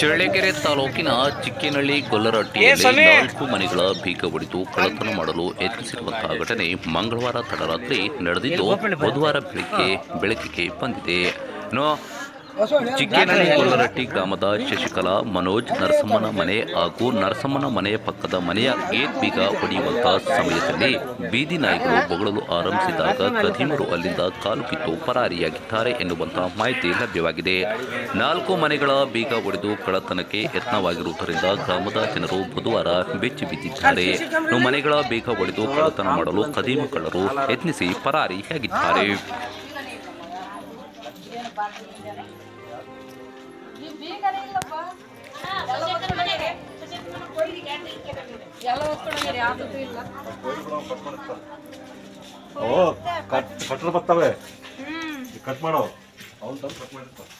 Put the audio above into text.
ಚಳ್ಳಕೆರೆ ತಾಲೂಕಿನ ಚಿಕ್ಕಿನಹಳ್ಳಿ ಗೊಲ್ಲರಟ್ಟಿಯಲ್ಲಿ ನಾಲ್ಕು ಮನೆಗಳ ಬೀಗ ಹೊಡೆದು ಕಳ್ಳತನ ಮಾಡಲು ಯತ್ನಿಸಿರುವಂತಹ ಘಟನೆ ಮಂಗಳವಾರ ತಡರಾತ್ರಿ ನಡೆದಿದ್ದು ಬುಧವಾರ ಬೆಳಗ್ಗೆ ಬೆಳಕಿಗೆ ಬಂದಿದೆ. ಚಿಕ್ಕೇನಹಳ್ಳಿ ಗ್ರಾಮದ ಶಶಿಕಲಾ ಮನೋಜ್ ನರಸಮ್ಮನ ಮನೆ ಹಾಗೂ ನರಸಮ್ಮನ ಮನೆಯ ಪಕ್ಕದ ಮನೆಯ ಗೇಟ್ ಬೀಗ ಹೊಡೆಯುವಂತಹ ಸಮಯದಲ್ಲಿ ಬೀದಿ ನಾಯಿಗಳು ಬೊಗಳಲು ಆರಂಭಿಸಿದಾಗ ಕದೀಮರು ಅಲ್ಲಿಂದ ಕಾಲು ಕಿತ್ತು ಪರಾರಿಯಾಗಿದ್ದಾರೆ ಎನ್ನುವಂತಹ ಮಾಹಿತಿ ಲಭ್ಯವಾಗಿದೆ. ನಾಲ್ಕು ಮನೆಗಳ ಬೀಗ ಒಡೆದು ಕಳತನಕ್ಕೆ ಯತ್ನವಾಗಿರುವುದರಿಂದ ಗ್ರಾಮದ ಜನರು ಬುಧವಾರ ಬೆಚ್ಚಿ ಬಿದ್ದಿದ್ದಾರೆ. ಮನೆಗಳ ಬೀಗ ಒಡೆದು ಕಳತನ ಮಾಡಲು ಕದೀಮ ಕಳ್ಳರು ಯತ್ನಿಸಿ ಪರಾರಿಯಾಗಿದ್ದಾರೆ. ಓ ಕಟ್ ಕಟ್ರ್ ಬರ್ತವೆ. ಕಟ್ ಮಾಡೋ. ಅವ್ನು ತಂದು ಕಟ್ ಮಾಡಿರ್ತಾನೆ.